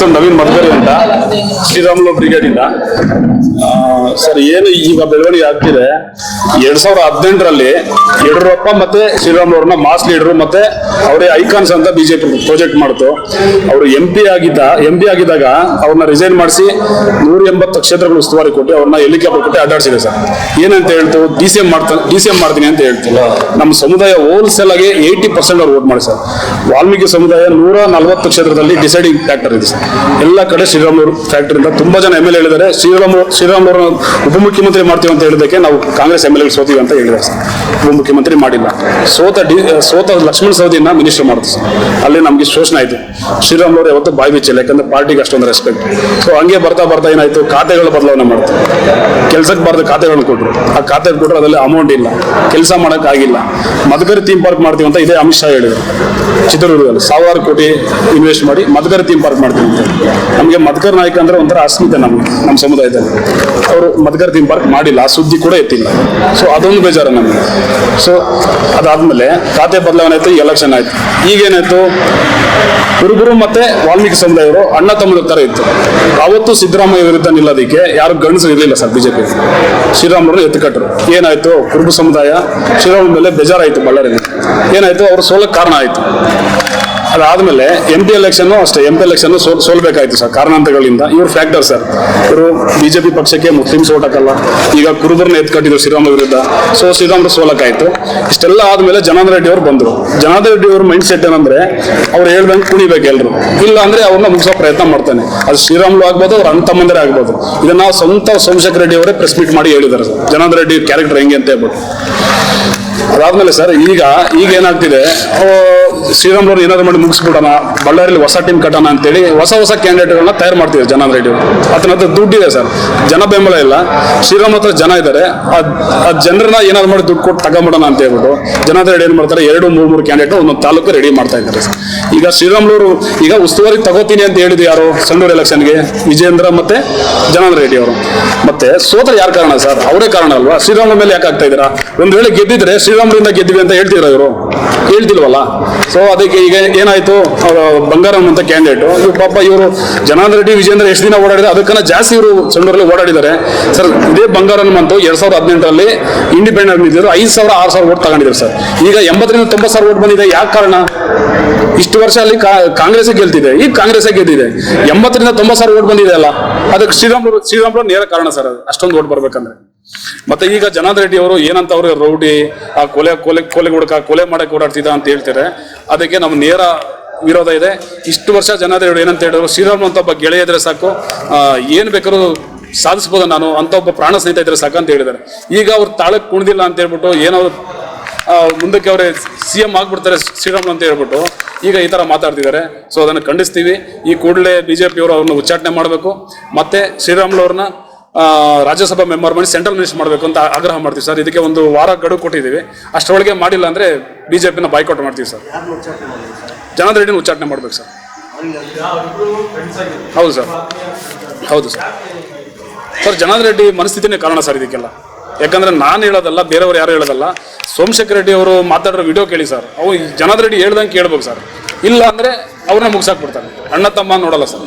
ಹೆಸರು ನವೀನ್ ಮದ್ಕರಿ ಅಂತ ಶ್ರೀರಾಮುಲು ಬ್ರಿಗೇಡ್ ಇಂದ. ಆ, ಸರ್ ಏನು ಈಗ ಬೆಳವಣಿಗೆ ಆಗ್ತಿದೆ ಎರಡ್ ಸಾವಿರದ ಹದಿನೆಂಟರಲ್ಲಿ ಯಡಿಯೂರಪ್ಪ ಮತ್ತೆ ಶ್ರೀರಾಮುಲು ಅವ್ರನ್ನ ಮಾಸ್ ಲೀಡರ್ ಮತ್ತೆ ಅವರೇ ಐಕಾನ್ಸ್ ಅಂತ ಬಿಜೆಪಿ ಪ್ರಾಜೆಕ್ಟ್ ಮಾಡ್ತು. ಅವರು ಎಂ ಪಿ ಆಗಿದ್ದ ಎಂ ಪಿ ಆಗಿದ್ದಾಗ ಅವ್ರನ್ನ ರಿಸೈನ್ ಮಾಡಿಸಿ ನೂರ ಎಂಬತ್ತು ಕ್ಷೇತ್ರಗಳು ಉಸ್ತುವಾರಿ ಕೊಟ್ಟು ಅವ್ರನ್ನ ಹೆಲಿಕಾಪ್ಟರ್ ಕೊಟ್ಟು ಅಡ್ಡಾಡ್ಸಿದೆ ಸರ್. ಏನಂತ ಹೇಳ್ತು? ಡಿ ಸಿ ಎಂ ಮಾಡ್ತಾನೆ ಡಿ ಸಿ ಎಂ ಮಾಡ್ತೀನಿ ಅಂತ ಹೇಳ್ತಿಲ್ಲ ನಮ್ಮ ಸಮುದಾಯ ಹೋಲ್ಸೇಲ್ ಆಗಿ ಏಯ್ಟಿ ಪರ್ಸೆಂಟ್ ಅವ್ರು ವೋಟ್ ಮಾಡಿ ಸರ್. ವಾಲ್ಮೀಕಿ ಸಮುದಾಯ ನೂರ ನಲವತ್ತು ಕ್ಷೇತ್ರದಲ್ಲಿ ಡಿಸೈಡಿಂಗ್ ಫ್ಯಾಕ್ಟರ್ ಇದೆ ಸರ್. ಎಲ್ಲ ಕಡೆ ಶ್ರೀರಾಮುಲು ಫ್ಯಾಕ್ಟರ್ ಇಂದ ತುಂಬಾ ಜನ M L A Sriram Sriram Sriramulu ಉಪಮುಖ್ಯಮಂತ್ರಿ ಮಾಡ್ತೀವಿ ಅಂತ ಹೇಳಿದಕ್ಕೆ ನಾವು ಕಾಂಗ್ರೆಸ್ ಎಂ ಎಲ್ ಎ ಸೋತೀವಿ ಅಂತ ಹೇಳಿದ್ದಾರೆ ಸರ್. ಉಪಮುಖ್ಯಮಂತ್ರಿ ಮಾಡಿಲ್ಲ. ಸೋತ ಡಿ, ಸೋತ ಲಕ್ಷ್ಮಣ ಸವದಿನ ಮಿನಿಸ್ಟರ್ ಮಾಡಿದ್ರು ಅಲ್ಲಿ ನಮಗೆ ಶೋಷಣೆ ಆಯ್ತು. ಅವರು ಯಾವತ್ತು ಬಾಯಿ ಬಿಚ್ಚಿಲ್ಲ ಯಾಕಂದ್ರೆ ಪಾರ್ಟಿಗೆ ಅಷ್ಟೊಂದು ರೆಸ್ಪೆಕ್ಟ್ ಸೊ ಹಂಗೆ ಬರ್ತಾ ಬರ್ತಾ ಏನಾಯ್ತು? ಖಾತೆಗಳ ಬದಲಾವಣೆ ಮಾಡ್ತಾರೆ ಕೆಲಸಕ್ಕೆ ಬಾರ್ದು ಖಾತೆಗಳನ್ನು ಕೊಟ್ಟರು ಆ ಖಾತೆ ಕೊಟ್ಟರು ಅದರಲ್ಲಿ ಅಮೌಂಟ್ ಇಲ್ಲ. ಕೆಲಸ ಮಾಡಕ್ ಆಗಿಲ್ಲ. ಮದಕರಿ ಥೀಮ್ ಪಾರ್ಕ್ ಮಾಡ್ತೀವಿ ಅಂತ ಇದೇ ಅಮಿತ್ ಶಾ ಹೇಳಿದ್ರು. ಚಿತ್ರದುರ್ಗದಲ್ಲಿ ಸಾವಿರಾರು ಕೋಟಿ ಇನ್ವೆಸ್ಟ್ ಮಾಡಿ ಮದಕರಿ ಥೀಮ್ ಪಾರ್ಕ್ ಮಾಡ್ತೀವಿ ಅಂತ ನಮಗೆ ಮದಕರ್ ನಾಯಕ ಅಂದ್ರೆ ಒಂಥರ ಅಸ್ಮಿತೆ ನಮ್ಗೆ ನಮ್ಮ ಸಮುದಾಯದಲ್ಲಿ. ಅವರು ಮದ್ಗರ್ ಥೀಮ್ ಪಾರ್ಕ್ ಮಾಡಿಲ್ಲ, ಆ ಸುದ್ದಿ ಕೂಡ ಎತ್ತಿಲ್ಲ. ಸೊ ಅದೊಂದು ಬೇಜಾರು ನಮಗೆ. ಸೊ ಅದಾದ್ಮೇಲೆ ಖಾತೆ ಬದಲಾವಣೆ ಆಯ್ತು ಎಲೆಕ್ಷನ್ ಆಯ್ತು. ಈಗೇನಾಯ್ತು? ಕುರುಬರು ಮತ್ತೆ ವಾಲ್ಮೀಕಿ ಸಮುದಾಯವರು ಅಣ್ಣ ತಮ್ಮದ ತರ ಇತ್ತು. ಅವತ್ತು ಸಿದ್ದರಾಮಯ್ಯ ವಿರುದ್ಧ ನಿಲ್ಲೋದಕ್ಕೆ ಯಾರು ಗಂಡಸರು ಇರಲಿಲ್ಲ ಸರ್ ಬಿಜೆಪಿ ಶ್ರೀರಾಮರು ಎತ್ತುಕಟ್ಟರು ಏನಾಯ್ತು? ಕುರುಬ ಸಮುದಾಯ ಶ್ರೀರಾಮ ಮೇಲೆ ಬೇಜಾರಾಯ್ತು ಬಳ್ಳಾರಿಯಲ್ಲಿ ಏನಾಯ್ತು? ಅವರು ಸೋಲಕ್ಕೆ ಕಾರಣ ಆಯ್ತು. ಅದಾದ್ಮೇಲೆ ಎಂ ಪಿ ಎಲೆಕ್ಷನ್ ಅಷ್ಟೇ ಎಂ ಪಿ ಎಲೆಕ್ಷನ್ ಸೋಲ್, ಸೋಲ್ಬೇಕಾಯ್ತು ಸರ್, ಕಾರಣಾಂತರಗಳಿಂದ. ಇವ್ರು ಫ್ಯಾಕ್ಟರ್ ಸರ್. ಇವರು ಬಿಜೆಪಿ ಪಕ್ಷಕ್ಕೆ ಮುಸ್ಲಿಮ್ಸ್ ಓಟ್ ಹಾಕಲ್ಲ. ಈಗ ಕುರುಬರನ್ನ ಎತ್ಕಟ್ಟಿದ್ರು ಶ್ರೀರಾಮ ವಿರುದ್ಧ. ಸೊ ಶ್ರೀರಾಮರು ಸೋಲಕ್ಕಾಯ್ತು. ಇಷ್ಟೆಲ್ಲ ಆದ್ಮೇಲೆ ಜನಾರ್ದನ್ ರೆಡ್ಡಿ ಅವರು ಬಂದರು. ಜನಾರ್ದನ್ ರೆಡ್ಡಿ ಅವ್ರ ಮೈಂಡ್ ಸೆಟ್ ಏನಂದ್ರೆ, ಅವ್ರು ಹೇಳ್ದಂಗೆ ಕುಣಿಬೇಕು ಎಲ್ರು. ಇಲ್ಲ ಅಂದ್ರೆ ಅವ್ರನ್ನ ಮುಗಿಸೋ ಪ್ರಯತ್ನ ಮಾಡ್ತಾನೆ. ಅದು ಶ್ರೀರಾಮ್ಲು ಆಗ್ಬೋದು, ಅವ್ರ ಅಣ್ಣ ಆಗ್ಬೋದು. ಇದನ್ನ ನಾವು ಸ್ವಂತ ಸೋಮಶೇಖರ್ ರೆಡ್ಡಿ ಅವರೇ ಪ್ರೆಸ್ ಮೀಟ್ ಮಾಡಿ ಹೇಳಿದ್ದಾರೆ ಸರ್. ಜನಾರ್ದನ್ ರೆಡ್ಡಿ ಕ್ಯಾರೆಕ್ಟರ್ ಹೆಂಗೆ ಅಂತ ಹೇಳ್ಬಿಟ್ಟು. ಅದಾದ್ಮೇಲೆ ಸರ್, ಈಗ ಈಗ ಏನಾಗ್ತಿದೆ? ಶ್ರೀರಾಮ್ರವ್ರು ಏನಾದ್ರು ಮಾಡಿ ಮುಗಿಸ್ಬಿಡೋಣ ಬಳ್ಳಾರಿಯಲ್ಲಿ ಹೊಸ ಟೀಮ್ ಕಟ್ಟೋಣ ಅಂತೇಳಿ ಹೊಸ ಹೊಸ ಕ್ಯಾಂಡಿಡೇಟ್ಗಳನ್ನ ತಯಾರು ಮಾಡ್ತಿದ್ದಾರೆ ಜನ ರೆಡ್ಡಿ ಅದನ್ನ ಹತ್ರ ದುಡ್ಡಿದೆ ಸರ್. ಜನ ಬೆಂಬಲ ಇಲ್ಲ. ಶ್ರೀರಾಮ್ ಹತ್ರ ಜನ ಇದ್ದಾರೆ. ಆ ಜನರನ್ನ ಏನಾದ್ರು ಮಾಡಿ ದುಡ್ಡು ಕೊಟ್ಟು ತಗೊಂಬಿಡೋಣ ಅಂತ ಹೇಳ್ಬಿಟ್ಟು ಜನ ರೆಡ್ಡಿ ಏನ್ ಮಾಡ್ತಾರೆ? ಎರಡು ಮೂರು ಮೂರು ಕ್ಯಾಂಡಿಡೇಟ್ ಒಂದೊಂದು ತಾಲೂಕು ರೆಡಿ ಮಾಡ್ತಾ ಇದ್ದಾರೆ ಸರ್. ಈಗ ಶ್ರೀರಾಮ್ಲೂರು ಈಗ ಉಸ್ತುವಾರಿ ತಗೋತೀನಿ ಅಂತ ಹೇಳಿದ್ರು ಯಾರು? ಸಂಡೂರು ಎಲೆಕ್ಷನ್ಗೆ ವಿಜೇಂದ್ರ ಮತ್ತೆ ಜನಾರ್ದನ್ ರೆಡ್ಡಿ ಅವರು. ಮತ್ತೆ ಸೋತ್ರ ಯಾರ ಕಾರಣ ಸರ್? ಅವರೇ ಕಾರಣ ಅಲ್ವಾ? ಶ್ರೀರಾಮ ಮೇಲೆ ಯಾಕೆ ಆಗ್ತಾ ಇದ್ದೀರಾ? ಒಂದ್ ವೇಳೆ ಗೆದ್ದಿದ್ರೆ ಶ್ರೀರಾಮ್ಲಿಂದ ಗೆದ್ದಿವಿ ಅಂತ ಹೇಳ್ತಿದ್ರು ಇವರು? ಹೇಳ್ತಿಲ್ವಲ್ಲ? ಸೊ ಅದಕ್ಕೆ ಈಗ ಏನಾಯ್ತು? ಬಂಗಾರಂ ಅಂತ ಕ್ಯಾಂಡಿಡೇಟ್ ಇವ್ರು ಪಾಪ ಇವರು ಜನಾರ್ದನ್ ರೆಡ್ಡಿ, ವಿಜೇಂದ್ರ ಎಷ್ಟು ದಿನ ಓಡಾಡಿದ್ರೆ ಅದಕ್ಕನ್ನ ಜಾಸ್ತಿ ಇವರು ಸಂಡೂರಲ್ಲಿ ಓಡಾಡಿದ್ದಾರೆ. ಸರ್, ಇದೇ ಬಂಗಾರಂ ಅಂತ ಎರಡ್ ಸಾವಿರದ ಹದಿನೆಂಟರಲ್ಲಿ ಇಂಡಿಪೆಂಡೆಂಟ್ ನಿಂತಿದ್ರು. ಐದು ಸಾವಿರ, ಆರು ಸಾವಿರ ಓಟ್ ತಗೊಂಡಿದ್ರು ಸರ್. ಈಗ ಎಂಬತ್ತರಿಂದ ತೊಂಬತ್ತು ಸಾವಿರ ಓಟ್ ಬಂದಿದೆ. ಯಾಕೆ ಕಾರಣ? ವರ್ಷ ಅಲ್ಲಿ ಕಾಂಗ್ರೆಸ್ ಗೆಲ್ತಿದೆ. ಈಗ ಕಾಂಗ್ರೆಸ್ ಗೆದ್ದಿದೆ. ಎಂಬತ್ತರಿಂದ ತೊಂಬತ್ತು ಸಾವಿರ ಓಟ್ ಬಂದಿದೆ ಅಲ್ಲ ಅದಕ್ಕೆ ಶ್ರೀರಾಮ್ ಶ್ರೀರಾಮ್ ನೇರ ಕಾರಣ ಸರ್ ಅದು. ಅಷ್ಟೊಂದು ಓಟ್ ಬರ್ಬೇಕಂದ್ರೆ. ಮತ್ತೆ ಈಗ ಜನಾರ್ದನ್ ರೆಡ್ಡಿ ಅವರು ಏನಂತ ಅವರು ರೌಡಿ, ಆ ಕೊಲೆ ಕೊಲೆ ಕೊಲೆ ಹುಡುಕ ಕೊಲೆ ಮಾಡಕ್ಕೆ ಓಡಾಡ್ತಿದ್ದ ಅಂತ ಹೇಳ್ತಾರೆ ಅದಕ್ಕೆ ನಮ್ಮ ನೇರ ವಿರೋಧ ಇದೆ. ಇಷ್ಟು ವರ್ಷ ಜನಾರ್ದ ರೆಡ್ಡಿ ಏನಂತ ಹೇಳಿದ್ರು ಶ್ರೀರಾಮ್ ಅಂತ ಒಬ್ಬ ಗೆಳೆಯ ಇದ್ರೆ ಸಾಕು ಏನು ಬೇಕಾದ್ರೂ ಸಾಧಿಸ್ಬೋದು ನಾನು, ಅಂತ ಒಬ್ಬ ಪ್ರಾಣ ಸ್ನೇಹಿತ ಇದ್ರೆ ಸಾಕು ಅಂತ ಹೇಳಿದ್ದಾರೆ. ಈಗ ಅವ್ರು ತಾಳಕ್ಕೆ ಕುಣಿದಿಲ್ಲ ಅಂತ ಹೇಳ್ಬಿಟ್ಟು ಏನೋ ಮುಂದಕ್ಕೆ ಅವರೇ ಸಿ ಎಂ ಆಗ್ಬಿಡ್ತಾರೆ ಶ್ರೀರಾಮುಲು ಅಂತ ಹೇಳ್ಬಿಟ್ಟು. ಈಗ ಈ ಥರ ಮಾತಾಡ್ತಿದ್ದಾರೆ. ಸೊ ಅದನ್ನು ಖಂಡಿಸ್ತೀವಿ. ಈ ಕೂಡಲೇ ಬಿ ಜೆ ಪಿಯವರು ಅವ್ರನ್ನ ಉಚ್ಚಾಟನೆ ಮಾಡಬೇಕು. ಮತ್ತೆ ಶ್ರೀರಾಮುಲು ಅವ್ರನ್ನ ರಾಜ್ಯಸಭಾ ಮೆಂಬರ್ ಮಾಡಿ ಸೆಂಟ್ರಲ್ ಮಿನಿಸ್ಟರ್ ಮಾಡಬೇಕು ಅಂತ ಆಗ್ರಹ ಮಾಡ್ತೀವಿ ಸರ್. ಇದಕ್ಕೆ ಒಂದು ವಾರ ಗಡುವು ಕೊಟ್ಟಿದ್ದೀವಿ. ಅಷ್ಟರೊಳಗೆ ಮಾಡಿಲ್ಲ ಅಂದರೆ ಬಿ ಜೆ ಪಿನ ಬಾಯ್ಕೌಟ್ ಮಾಡ್ತೀವಿ ಸರ್. ಜನಾರ್ದನ್ ರೆಡ್ಡಿನ ಉಚ್ಚಾಟನೆ ಮಾಡಬೇಕು ಸರ್. ಹೌದು ಸರ್. ಹೌದು ಸರ್. ಸರ್ ಜನಾರ್ದನ್ ರೆಡ್ಡಿ ಮನಸ್ಥಿತಿನೇ ಕಾರಣ ಸರ್ ಇದಕ್ಕೆಲ್ಲ. ಯಾಕಂದ್ರೆ ನಾನು ಹೇಳೋದಲ್ಲ, ಬೇರೆಯವ್ರು ಯಾರು ಹೇಳೋದಲ್ಲ, ಸೋಮಶೇಖರ್ ರೆಡ್ಡಿ ಅವರು ಮಾತಾಡೋ ವಿಡಿಯೋ ಕೇಳಿ ಸರ್. ಅವು ಜನದ ರೆಡ್ಡಿ ಹೇಳ್ದಂಗೆ ಕೇಳ್ಬೇಕು ಸರ್. ಇಲ್ಲ ಅಂದರೆ ಅವ್ರನ್ನ ಮುಗಿಸಾಕ್ಬಿಡ್ತಾರೆ. ಅಣ್ಣ ತಮ್ಮ ನೋಡಲ್ಲ ಸರ್.